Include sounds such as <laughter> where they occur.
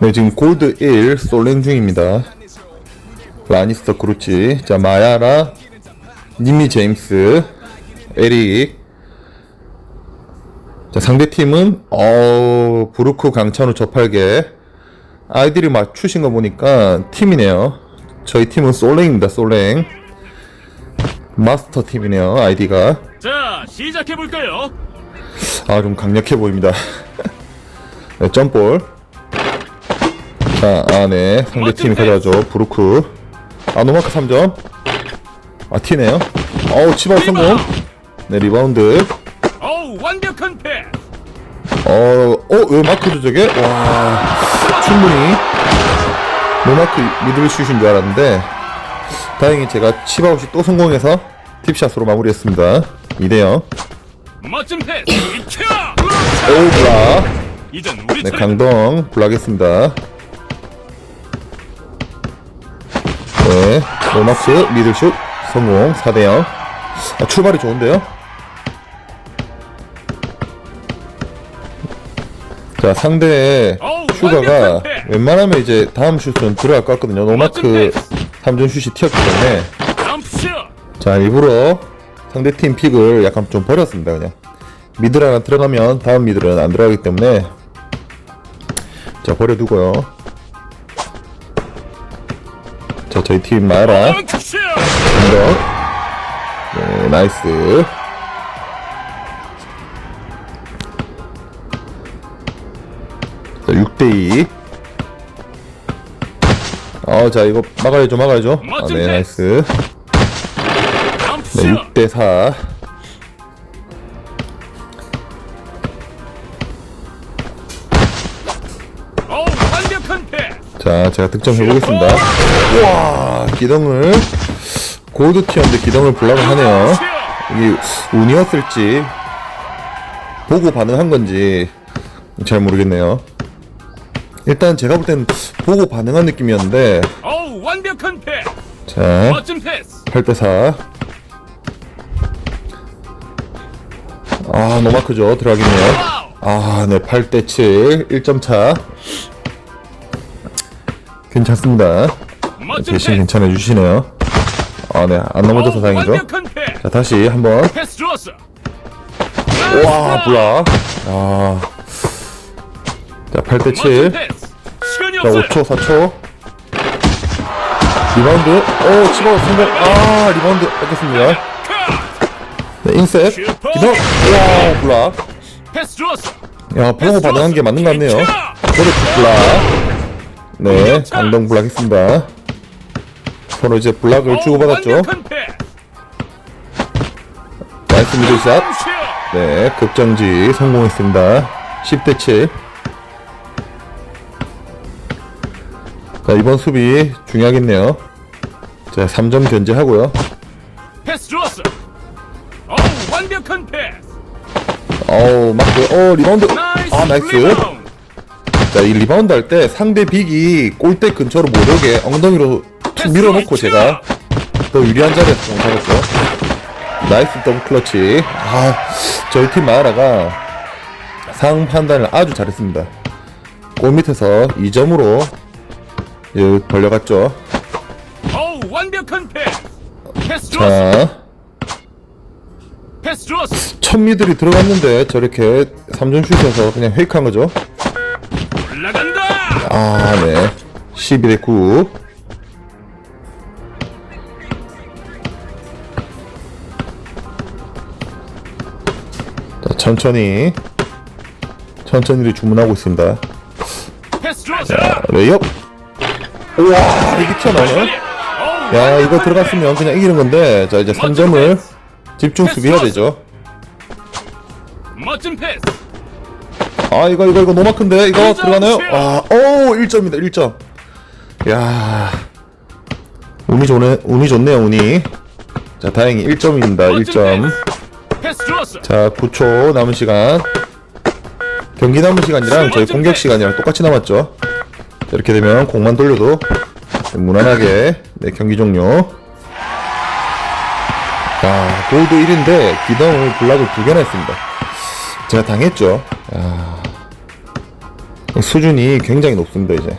네, 지금 골드 1 솔랭 중입니다. 라니스터 그루치, 자, 마야라, 니미 제임스, 에릭. 자, 상대 팀은, 어 브루크 강찬우 저팔계. 아이들이 맞추신 거 보니까 팀이네요. 저희 팀은 솔랭입니다, 솔랭. 마스터 팀이네요, 아이디가. 자, 시작해 볼까요? 아, 좀 강력해 보입니다. <laughs> 네, 점볼. 자, 아, 네. 상대 팀이 가져가죠. 브루크. 아, 노마크 3점. 아, 티네요. 어우, 치발 성공. 네, 리바운드. 어우, 완벽한 패. 어, 어, 왜 마크죠, 저게? 와, 충분히. 노마크 미들 슛인 줄 알았는데, 다행히 제가 치바웃이 또 성공해서 팁샷으로 마무리했습니다. 2대0. 멋진 패스. 이켜. 오, 블락. 네. 강동 블락했습니다. 네, 노마크 미들슛 성공 4대0. 아, 출발이 좋은데요? 자, 상대의 슈가가. 웬만하면 이제 다음 슛은 들어갈 것 같거든요. 노마크 멋진 패스. 3점 슛이 튀었기 때문에. 자, 일부러 상대팀 픽을 약간 좀 버렸습니다, 그냥. 미들 하나 들어가면 다음 미들은 안 들어가기 때문에. 자, 버려두고요. 자, 저희 팀 마라. 덩크슛. 공격. 네, 나이스. 자, 6대2. 어, 자, 이거 막아야죠, 막아야죠. 아, 네. 나이스. 네, 점프슛. 6대4. 자, 제가 득점해보겠습니다. 우와, 기동을. 골드 티어인데 기동을 블락을 하네요. 이게 운이었을지, 보고 반응한 건지, 잘 모르겠네요. 일단 제가 볼땐 보고 반응한 느낌이었는데, 어우, 완벽한 패. 자, 멋진 패스. 8대4. 아, 노마크죠. 들어가겠네요. 아, 네, 8대7. 1점 차. 괜찮습니다. 대신. 괜찮아 주시네요. 아, 네, 안 넘어져서 다행이죠. 자, 다시 한번. 와, 블락. 아. 자, 8대7. 멋진 패스. 시간이 자, 없어요. 5초, 4초. 리바운드. 오, 치고 성공. 아, 리바운드 뺏겼습니다. 컷. 네, 인셋. 기동. 와, 블락. 야, 보고 반응한 게 맞는 것 같네요. 블락. 네, 강동 블락 했습니다. 서로 이제 블락을 주고받았죠. 나이스 미들샷. 네, 급정지 성공했습니다. 10대 7. 자, 이번 수비 중요하겠네요. 자, 3점 견제하고요. 패스 좋았어. 어우, 완벽한 패스. 어우, 맞고, 어, 리바운드. 아, 나이스. 자, 이 리바운드 할 때 상대 빅이 골대 근처로 못 오게 엉덩이로 툭 밀어놓고 제가 더 유리한 자리에서 공 잡았죠. 나이스 더블 클러치. 아, 저희 팀 마하라가 상황 판단을 아주 잘했습니다. 골 밑에서 2점으로 예, 벌려갔죠. 완벽한 패스. 자, 패스. 첫 미들이 들어갔는데 저렇게 3점 슛에서 그냥 페이크한 거죠. 아, 네. 12대 9. 자, 천천히. 천천히 주문하고 있습니다. 자, 레이업. 우와, 이게 튀어나오네요. 어우, 야, 이거 들어갔으면 그냥 이기는 건데. 자, 이제 3점을 집중 수비해야 되죠. 멋진 패스. 아, 이거, 이거, 이거 노마크인데? 이거 일점 들어가나요? 슛. 아, 오, 1점입니다, 1점. 야 운이 좋네, 운이 좋네요, 운이. 자, 다행히 1점입니다, 멋진 1점. 패스. 패스 좋았어. 자, 9초 남은 시간. 경기 남은 시간이랑 저희 공격 시간이랑 똑같이 남았죠. 자, 이렇게 되면 공만 돌려도 무난하게 네, 경기 종료. 자, 골드 1인데 기동을 블락을 두 개나 했습니다. 제가 당했죠. 야. 수준이 굉장히 높습니다 이제